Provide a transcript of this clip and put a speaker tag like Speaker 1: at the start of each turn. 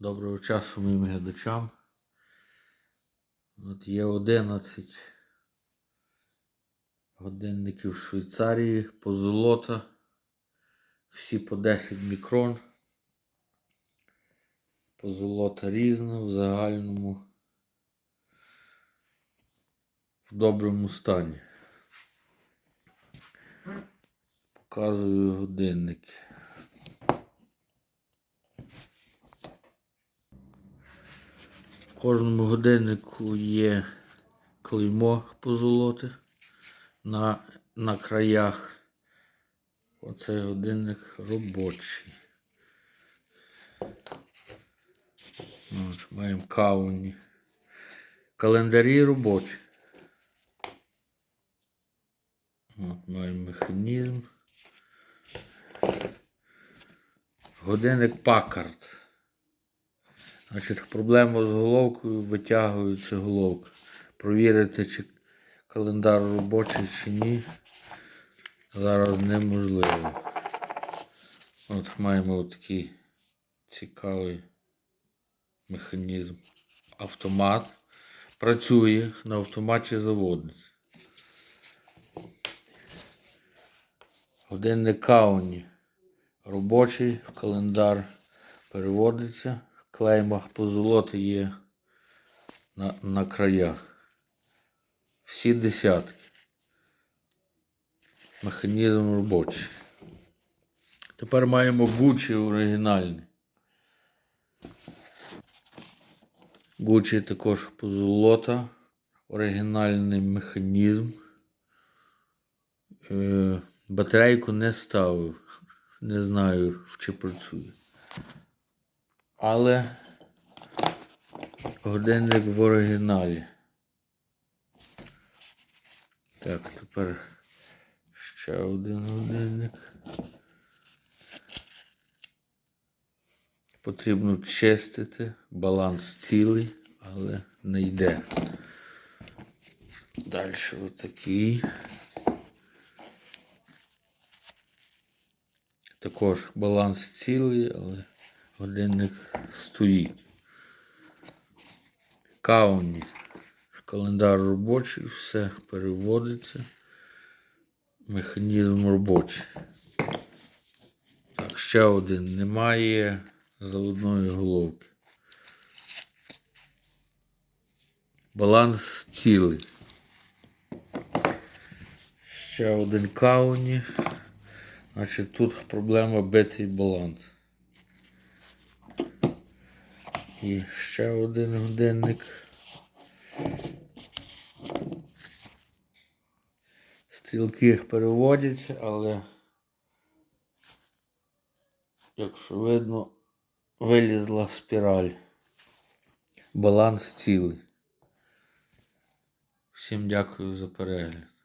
Speaker 1: Доброго часу моїм глядачам. От є 11 годинників в Швейцарії позолота. Всі по 10 мікрон. Позолота різна в загальному. В доброму стані. Показую годинники. Кожному годиннику є клеймо позолоти на, на краях. Оцей годинник робочий. От, маємо кауні. Календарі робочі. От, маємо механізм. Годинник Паккард. Значить, проблема з головкою, витягується головка. Провірити, чи календар робочий чи ні. Зараз неможливо. От маємо такий цікавий механізм. Автомат. Працює, на автоматі заводиться. Годинник Кауні. Робочий календар переводиться. Клеймах позолоти є на, на краях. Всі десятки. Механізм робочий. Тепер маємо Гучі оригінальний. Гучі також позолота. Оригінальний механізм. Е, батарейку не ставив. Не знаю, чи працює. Але годинник в оригіналі. Так, тепер ще один годинник. Потрібно чистити, баланс цілий, але не йде. Далі отакий. Також баланс цілий, але годинник стоїть. Кауні. Календар робочий, все переводиться. Механізм робочий. Так, ще один. Немає заводної головки. Баланс цілий. Ще один кауні. Значить, тут проблема битий баланс. І ще один годинник. Стрілки переводяться, але, якщо видно, вилізла спіраль. Баланс цілий. Всім дякую за перегляд.